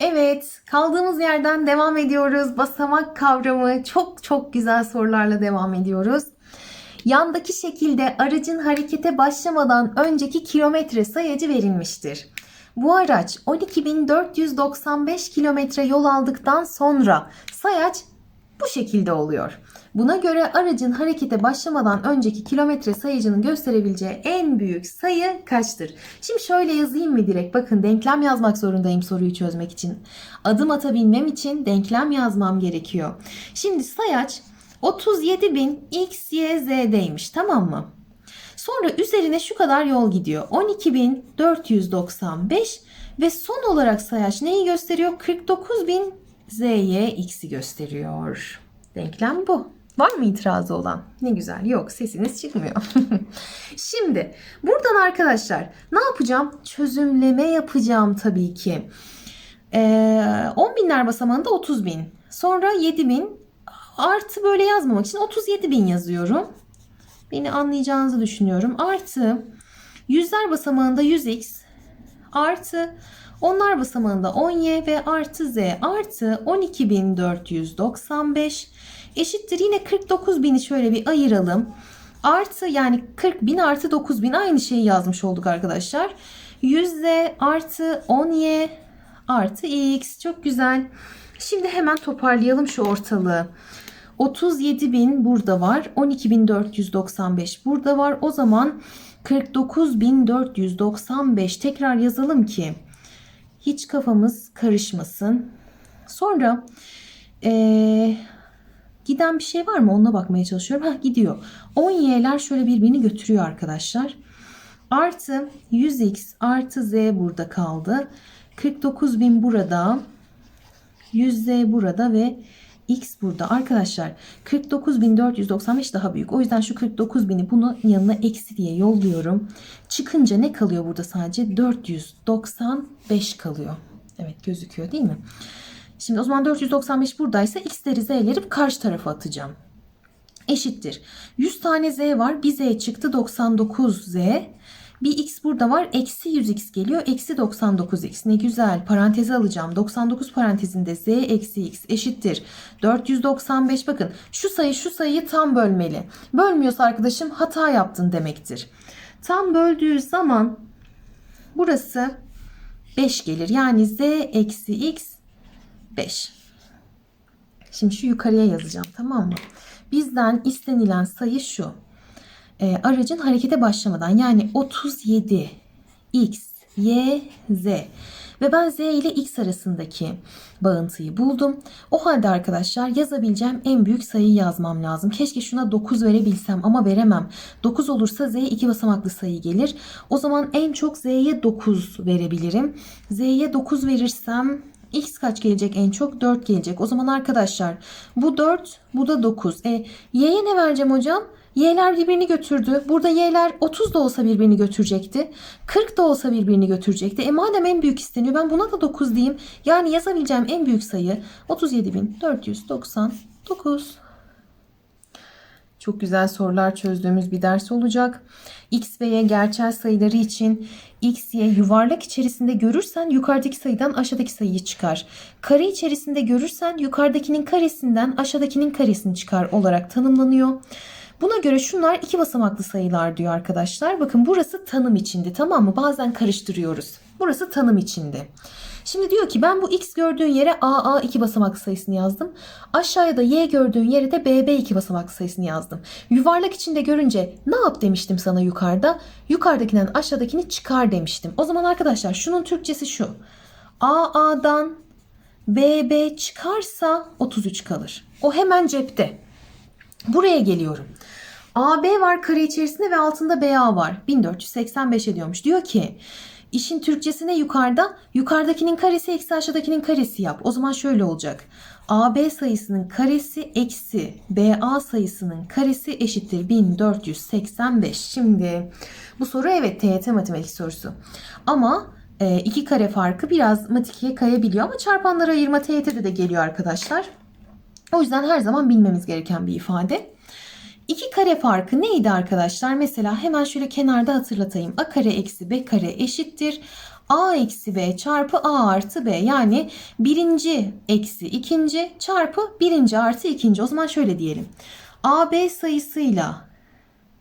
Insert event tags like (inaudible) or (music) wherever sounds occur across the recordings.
Evet, kaldığımız yerden devam ediyoruz. Basamak kavramı çok çok güzel sorularla devam ediyoruz. Yandaki şekilde aracın harekete başlamadan önceki kilometre sayacı verilmiştir. Bu araç 12.495 kilometre yol aldıktan sonra sayaç bu şekilde oluyor. Buna göre aracın harekete başlamadan önceki kilometre sayacının gösterebileceği en büyük sayı kaçtır? Şimdi şöyle yazayım mı direkt? Bakın denklem yazmak zorundayım soruyu çözmek için. Adım atabilmem için denklem yazmam gerekiyor. Şimdi sayaç 37.000 x, y, z'deymiş tamam mı? Sonra üzerine şu kadar yol gidiyor. 12.495 ve son olarak sayaç neyi gösteriyor? 49.000 z'ye x'i gösteriyor. Denklem bu. Var mı itirazı olan? Ne güzel. Yok sesiniz çıkmıyor. (laughs) Şimdi buradan arkadaşlar ne yapacağım? Çözümleme yapacağım tabii ki. Ee, 10 binler basamağında 30 bin. Sonra 7 bin. Artı böyle yazmamak için 37 bin yazıyorum. Beni anlayacağınızı düşünüyorum. Artı yüzler basamağında 100x. Artı onlar basamağında 10y ve artı z artı 12.495 eşittir. Yine 49.000'i şöyle bir ayıralım. Artı yani 40.000 artı 9.000 aynı şeyi yazmış olduk arkadaşlar. 100z artı 10y artı x çok güzel. Şimdi hemen toparlayalım şu ortalığı. 37.000 burada var. 12.495 burada var. O zaman 49.495 tekrar yazalım ki hiç kafamız karışmasın. Sonra ee, giden bir şey var mı? Ona bakmaya çalışıyorum. Ha gidiyor. 10y'ler şöyle birbirini götürüyor arkadaşlar. Artı 100x artı z burada kaldı. 49.000 burada. 100z burada ve x burada. Arkadaşlar 49.495 daha büyük. O yüzden şu 49.000'i bunun yanına eksi diye yolluyorum. Çıkınca ne kalıyor burada sadece? 495 kalıyor. Evet gözüküyor değil mi? Şimdi o zaman 495 buradaysa x'leri z'leri karşı tarafa atacağım. Eşittir. 100 tane z var. Bir z çıktı 99z. Bir x burada var. Eksi 100x geliyor. Eksi 99x. Ne güzel. Paranteze alacağım. 99 parantezinde z eksi x eşittir. 495 bakın. Şu sayı şu sayıyı tam bölmeli. Bölmüyorsa arkadaşım hata yaptın demektir. Tam böldüğü zaman burası 5 gelir. Yani z eksi x 5. Şimdi şu yukarıya yazacağım tamam mı? Bizden istenilen sayı şu e, aracın harekete başlamadan yani 37 x, y, z ve ben z ile x arasındaki bağıntıyı buldum. O halde arkadaşlar yazabileceğim en büyük sayıyı yazmam lazım. Keşke şuna 9 verebilsem ama veremem. 9 olursa z iki basamaklı sayı gelir. O zaman en çok z'ye 9 verebilirim. z'ye 9 verirsem X kaç gelecek en çok? 4 gelecek. O zaman arkadaşlar bu 4 bu da 9. E, y'ye ne vereceğim hocam? Y'ler birbirini götürdü. Burada Y'ler 30 da olsa birbirini götürecekti. 40 da olsa birbirini götürecekti. E madem en büyük isteniyor ben buna da 9 diyeyim. Yani yazabileceğim en büyük sayı 37.499. Çok güzel sorular çözdüğümüz bir ders olacak. X ve Y gerçel sayıları için X, Y yuvarlak içerisinde görürsen yukarıdaki sayıdan aşağıdaki sayıyı çıkar. Kare içerisinde görürsen yukarıdakinin karesinden aşağıdakinin karesini çıkar olarak tanımlanıyor. Buna göre şunlar iki basamaklı sayılar diyor arkadaşlar. Bakın burası tanım içinde tamam mı? Bazen karıştırıyoruz. Burası tanım içinde. Şimdi diyor ki ben bu x gördüğün yere AA iki basamaklı sayısını yazdım. Aşağıya da y gördüğün yere de BB iki basamaklı sayısını yazdım. Yuvarlak içinde görünce ne yap demiştim sana yukarıda? Yukarıdakinden aşağıdakini çıkar demiştim. O zaman arkadaşlar şunun Türkçesi şu. AA'dan BB çıkarsa 33 kalır. O hemen cepte. Buraya geliyorum. AB var kare içerisinde ve altında BA var. 1485 ediyormuş. Diyor ki işin Türkçesine yukarıda yukarıdakinin karesi eksi aşağıdakinin karesi yap. O zaman şöyle olacak. AB sayısının karesi eksi BA sayısının karesi eşittir 1485. Şimdi bu soru evet TYT matematik sorusu. Ama e, iki kare farkı biraz matikeye kayabiliyor ama çarpanları ayırma TYT'de de geliyor arkadaşlar. O yüzden her zaman bilmemiz gereken bir ifade. İki kare farkı neydi arkadaşlar? Mesela hemen şöyle kenarda hatırlatayım. A kare eksi B kare eşittir. A eksi B çarpı A artı B. Yani birinci eksi ikinci çarpı birinci artı ikinci. O zaman şöyle diyelim. AB sayısıyla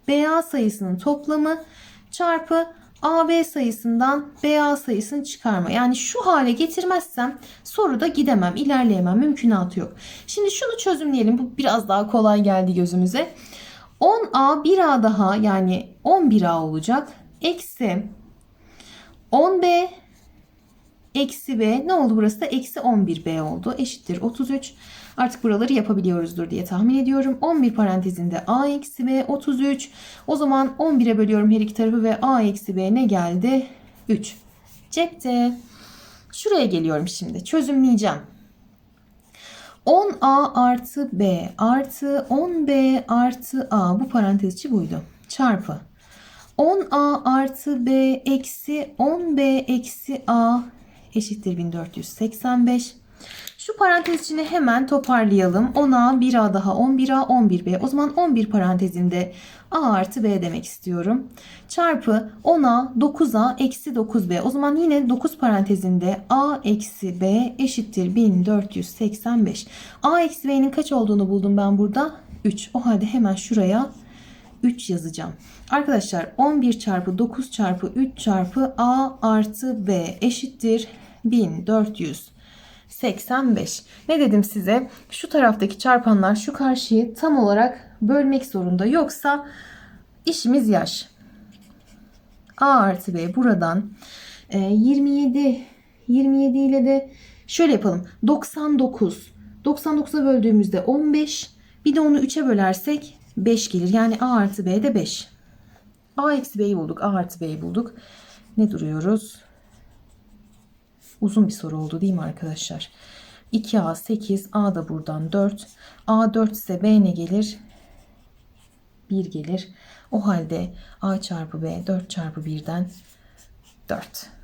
BA sayısının toplamı çarpı AB sayısından BA sayısını çıkarma. Yani şu hale getirmezsem soruda gidemem, ilerleyemem, mümkünatı yok. Şimdi şunu çözümleyelim. Bu biraz daha kolay geldi gözümüze. 10A 1A daha yani 11A olacak. Eksi 10B eksi B ne oldu burası da eksi 11B oldu. Eşittir 33. Artık buraları yapabiliyoruzdur diye tahmin ediyorum. 11 parantezinde A eksi B 33. O zaman 11'e bölüyorum her iki tarafı ve A eksi B ne geldi? 3. Cepte. Şuraya geliyorum şimdi. Çözümleyeceğim. 10A artı B artı 10B artı A bu parantez içi buydu. Çarpı 10A artı B eksi 10B eksi A eşittir 1485. Şu parantez içini hemen toparlayalım. 10A 1A daha 11A 11B. O zaman 11 parantezinde A artı B demek istiyorum. Çarpı 10A 9A eksi 9B. O zaman yine 9 parantezinde A eksi B eşittir 1485. A eksi B'nin kaç olduğunu buldum ben burada. 3. O halde hemen şuraya 3 yazacağım. Arkadaşlar 11 çarpı 9 çarpı 3 çarpı A artı B eşittir 1485. Ne dedim size? Şu taraftaki çarpanlar şu karşıyı tam olarak bölmek zorunda. Yoksa işimiz yaş. A artı B buradan e, 27 27 ile de şöyle yapalım. 99 99'a böldüğümüzde 15 bir de onu 3'e bölersek 5 gelir. Yani A artı B de 5. A eksi B'yi bulduk. A artı B'yi bulduk. Ne duruyoruz? Uzun bir soru oldu değil mi arkadaşlar? 2A 8. A da buradan 4. A 4 ise B ne gelir? 1 gelir. O halde A çarpı B 4 çarpı 1'den 4.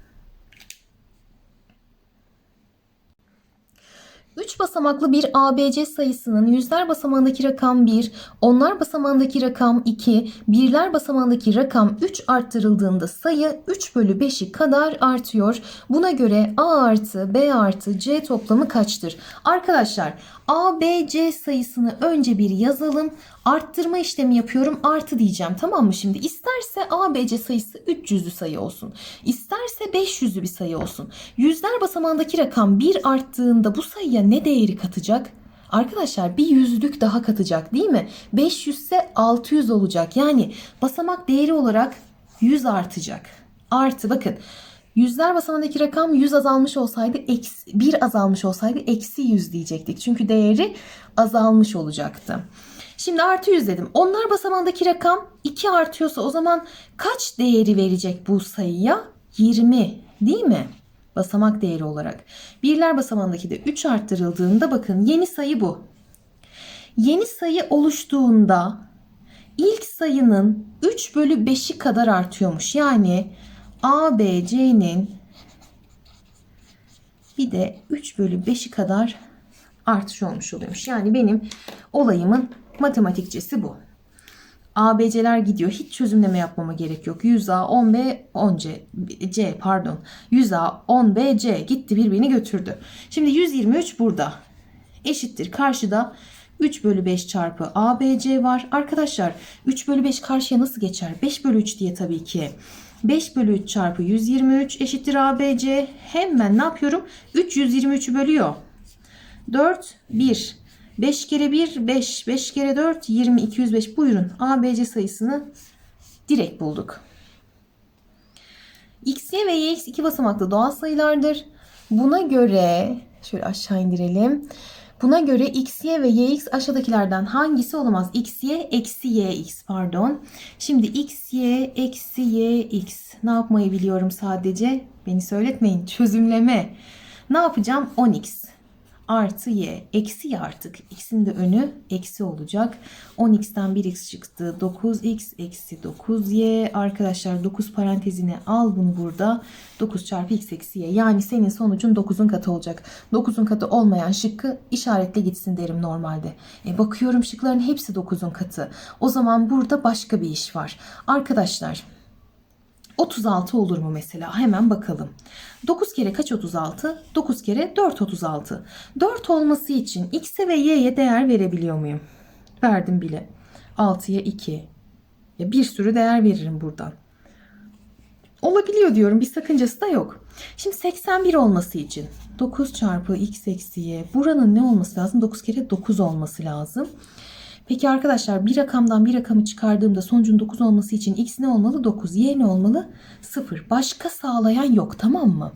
3 basamaklı bir ABC sayısının yüzler basamağındaki rakam 1, onlar basamağındaki rakam 2, birler basamağındaki rakam 3 arttırıldığında sayı 3 bölü 5'i kadar artıyor. Buna göre A artı B artı C toplamı kaçtır? Arkadaşlar ABC sayısını önce bir yazalım. Arttırma işlemi yapıyorum. Artı diyeceğim. Tamam mı? Şimdi isterse ABC sayısı 300'lü sayı olsun. İsterse 500'lü bir sayı olsun. Yüzler basamağındaki rakam 1 arttığında bu sayıya ne değeri katacak? Arkadaşlar bir yüzlük daha katacak değil mi? 500 ise 600 olacak. Yani basamak değeri olarak 100 artacak. Artı bakın Yüzler basamağındaki rakam 100 azalmış olsaydı eksi, 1 azalmış olsaydı eksi 100 diyecektik. Çünkü değeri azalmış olacaktı. Şimdi artı 100 dedim. Onlar basamağındaki rakam 2 artıyorsa o zaman kaç değeri verecek bu sayıya? 20 değil mi? Basamak değeri olarak. Birler basamağındaki de 3 arttırıldığında bakın yeni sayı bu. Yeni sayı oluştuğunda ilk sayının 3 bölü 5'i kadar artıyormuş. Yani ABC'nin bir de 3 bölü 5'i kadar artış olmuş oluyormuş. Yani benim olayımın matematikçesi bu. ABC'ler gidiyor. Hiç çözümleme yapmama gerek yok. 100A, 10B, 10C, C pardon. 100A, 10B, C gitti birbirini götürdü. Şimdi 123 burada. Eşittir. Karşıda 3 bölü 5 çarpı ABC var. Arkadaşlar 3 bölü 5 karşıya nasıl geçer? 5 bölü 3 diye tabii ki. 5 bölü 3 çarpı 123 eşittir ABC. Hemen ne yapıyorum? 3 123'ü bölüyor. 4 1. 5 kere 1 5. 5 kere 4 20 205. Buyurun ABC sayısını direkt bulduk. X, Y ve YX iki basamaklı doğal sayılardır. Buna göre şöyle aşağı indirelim. Buna göre x, y ve yx aşağıdakilerden hangisi olamaz? x, y eksi y, x pardon. Şimdi x, y eksi y, x. Ne yapmayı biliyorum sadece? Beni söyletmeyin. Çözümleme. Ne yapacağım? 10x artı y. Eksi y artık. X'in de önü eksi olacak. 10x'ten 1x çıktı. 9x eksi 9y. Arkadaşlar 9 parantezine al bunu burada. 9 çarpı x eksi y. Yani senin sonucun 9'un katı olacak. 9'un katı olmayan şıkkı işaretle gitsin derim normalde. E bakıyorum şıkların hepsi 9'un katı. O zaman burada başka bir iş var. Arkadaşlar 36 olur mu mesela? Hemen bakalım. 9 kere kaç 36? 9 kere 4 36. 4 olması için x'e ve y'ye değer verebiliyor muyum? Verdim bile. 6'ya 2. Ya bir sürü değer veririm buradan. Olabiliyor diyorum. Bir sakıncası da yok. Şimdi 81 olması için 9 çarpı x eksi y. Buranın ne olması lazım? 9 kere 9 olması lazım. Peki arkadaşlar bir rakamdan bir rakamı çıkardığımda sonucun 9 olması için x ne olmalı? 9. Y ne olmalı? 0. Başka sağlayan yok tamam mı?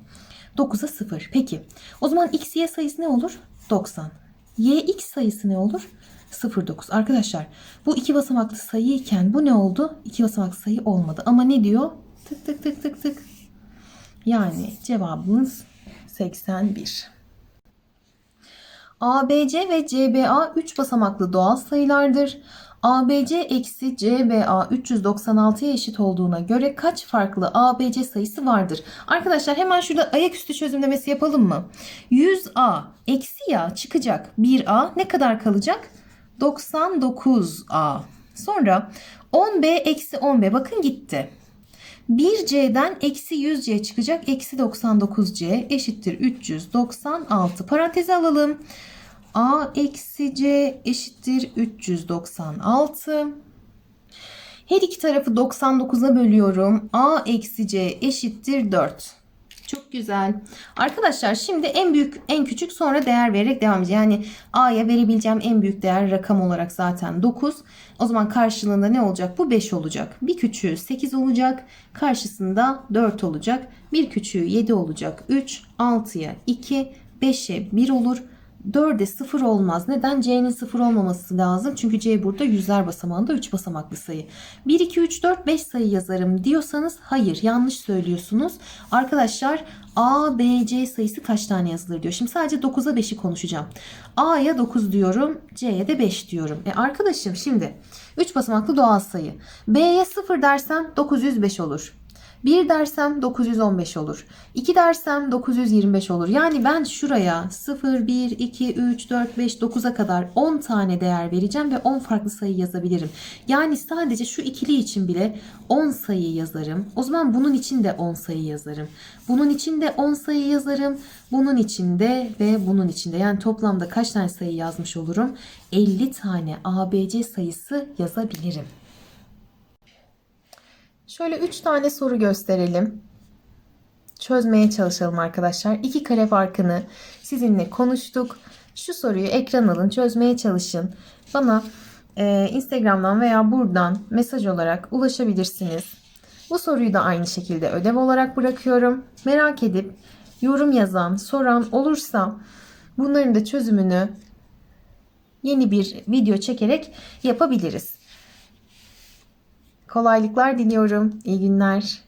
9'a 0. Peki o zaman x y sayısı ne olur? 90. Y x sayısı ne olur? 0,9. Arkadaşlar bu iki basamaklı sayı iken bu ne oldu? İki basamaklı sayı olmadı. Ama ne diyor? Tık tık tık tık tık. Yani cevabımız 81. ABC ve CBA 3 basamaklı doğal sayılardır. ABC eksi CBA 396'ya eşit olduğuna göre kaç farklı ABC sayısı vardır? Arkadaşlar hemen şurada ayaküstü çözümlemesi yapalım mı? 100A eksi ya çıkacak. 1A ne kadar kalacak? 99A. Sonra 10B eksi 10B bakın gitti. 1C'den eksi 100C çıkacak. Eksi 99C eşittir 396. Paranteze alalım. A eksi C eşittir 396. Her iki tarafı 99'a bölüyorum. A eksi C eşittir 4. Çok güzel. Arkadaşlar şimdi en büyük en küçük sonra değer vererek devam edeceğiz. Yani A'ya verebileceğim en büyük değer rakam olarak zaten 9. O zaman karşılığında ne olacak? Bu 5 olacak. Bir küçüğü 8 olacak. Karşısında 4 olacak. Bir küçüğü 7 olacak. 3, 6'ya 2, 5'e 1 olur. 4'e 0 olmaz. Neden? C'nin 0 olmaması lazım. Çünkü C burada yüzler basamağında 3 basamaklı sayı. 1, 2, 3, 4, 5 sayı yazarım diyorsanız hayır yanlış söylüyorsunuz. Arkadaşlar A, B, C sayısı kaç tane yazılır diyor. Şimdi sadece 9'a 5'i konuşacağım. A'ya 9 diyorum. C'ye de 5 diyorum. E arkadaşım şimdi 3 basamaklı doğal sayı. B'ye 0 dersem 905 olur. 1 dersem 915 olur. 2 dersem 925 olur. Yani ben şuraya 0, 1, 2, 3, 4, 5, 9'a kadar 10 tane değer vereceğim ve 10 farklı sayı yazabilirim. Yani sadece şu ikili için bile 10 sayı yazarım. O zaman bunun için de 10 sayı yazarım. Bunun için de 10 sayı yazarım. Bunun için de ve bunun için de. Yani toplamda kaç tane sayı yazmış olurum? 50 tane ABC sayısı yazabilirim. Şöyle 3 tane soru gösterelim. Çözmeye çalışalım arkadaşlar. İki kare farkını sizinle konuştuk. Şu soruyu ekran alın, çözmeye çalışın. Bana e, Instagram'dan veya buradan mesaj olarak ulaşabilirsiniz. Bu soruyu da aynı şekilde ödev olarak bırakıyorum. Merak edip yorum yazan, soran olursa bunların da çözümünü yeni bir video çekerek yapabiliriz. Kolaylıklar diliyorum. İyi günler.